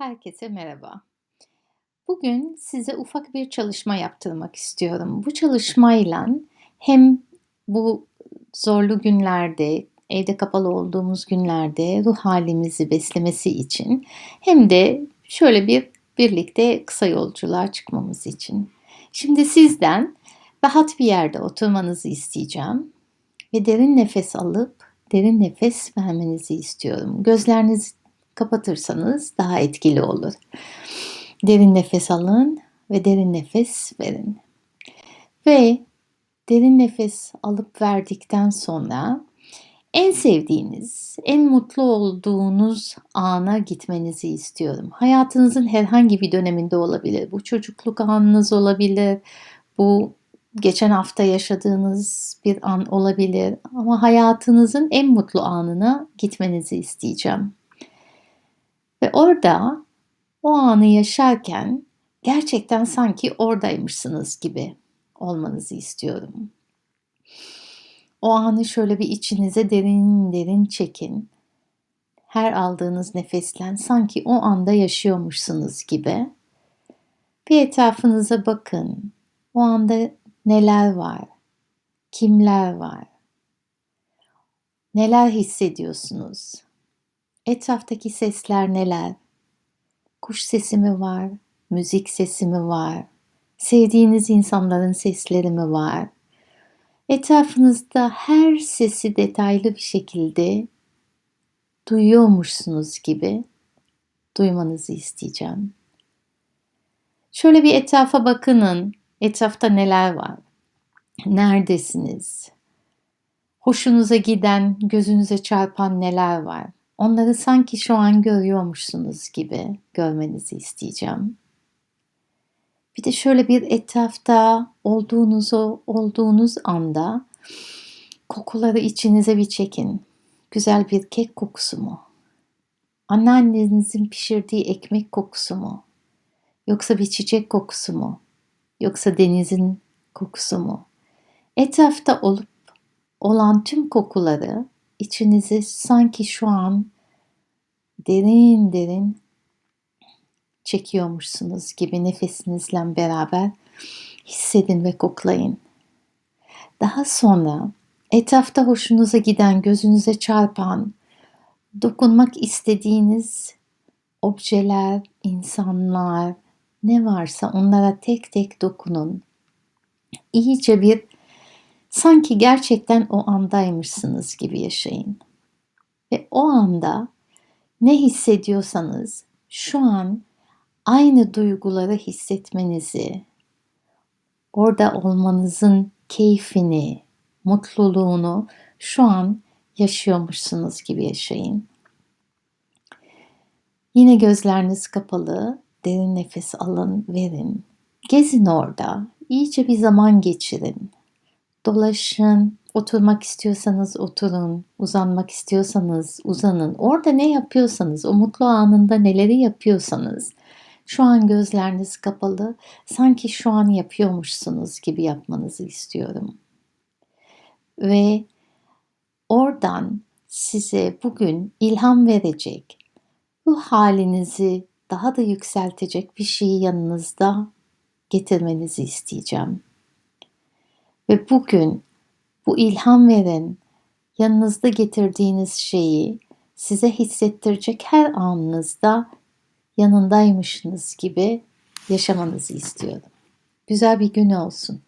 Herkese merhaba. Bugün size ufak bir çalışma yaptırmak istiyorum. Bu çalışmayla hem bu zorlu günlerde, evde kapalı olduğumuz günlerde ruh halimizi beslemesi için hem de şöyle bir birlikte kısa yolculuğa çıkmamız için. Şimdi sizden rahat bir yerde oturmanızı isteyeceğim ve derin nefes alıp derin nefes vermenizi istiyorum. Gözlerinizi kapatırsanız daha etkili olur. Derin nefes alın ve derin nefes verin. Ve derin nefes alıp verdikten sonra en sevdiğiniz, en mutlu olduğunuz ana gitmenizi istiyorum. Hayatınızın herhangi bir döneminde olabilir. Bu çocukluk anınız olabilir. Bu geçen hafta yaşadığınız bir an olabilir. Ama hayatınızın en mutlu anına gitmenizi isteyeceğim. Ve orada o anı yaşarken gerçekten sanki oradaymışsınız gibi olmanızı istiyorum. O anı şöyle bir içinize derin derin çekin. Her aldığınız nefeslen sanki o anda yaşıyormuşsunuz gibi. Bir etrafınıza bakın. O anda neler var? Kimler var? Neler hissediyorsunuz? Etraftaki sesler neler? Kuş sesi mi var? Müzik sesi mi var? Sevdiğiniz insanların sesleri mi var? Etrafınızda her sesi detaylı bir şekilde duyuyormuşsunuz gibi duymanızı isteyeceğim. Şöyle bir etrafa bakının. Etrafta neler var? Neredesiniz? Hoşunuza giden, gözünüze çarpan neler var? Onları sanki şu an görüyormuşsunuz gibi görmenizi isteyeceğim. Bir de şöyle bir etrafta olduğunuzu olduğunuz anda kokuları içinize bir çekin. Güzel bir kek kokusu mu? Anneannenizin pişirdiği ekmek kokusu mu? Yoksa bir çiçek kokusu mu? Yoksa denizin kokusu mu? Etrafta olup olan tüm kokuları içinize sanki şu an derin derin çekiyormuşsunuz gibi nefesinizle beraber hissedin ve koklayın. Daha sonra etrafta hoşunuza giden, gözünüze çarpan, dokunmak istediğiniz objeler, insanlar, ne varsa onlara tek tek dokunun. İyice bir sanki gerçekten o andaymışsınız gibi yaşayın. Ve o anda ne hissediyorsanız şu an aynı duyguları hissetmenizi, orada olmanızın keyfini, mutluluğunu şu an yaşıyormuşsunuz gibi yaşayın. Yine gözleriniz kapalı, derin nefes alın, verin. Gezin orada, iyice bir zaman geçirin dolaşın, oturmak istiyorsanız oturun, uzanmak istiyorsanız uzanın. Orada ne yapıyorsanız, o mutlu anında neleri yapıyorsanız, şu an gözleriniz kapalı, sanki şu an yapıyormuşsunuz gibi yapmanızı istiyorum. Ve oradan size bugün ilham verecek, bu halinizi daha da yükseltecek bir şeyi yanınızda getirmenizi isteyeceğim. Ve bugün bu ilham veren yanınızda getirdiğiniz şeyi size hissettirecek her anınızda yanındaymışsınız gibi yaşamanızı istiyorum. Güzel bir gün olsun.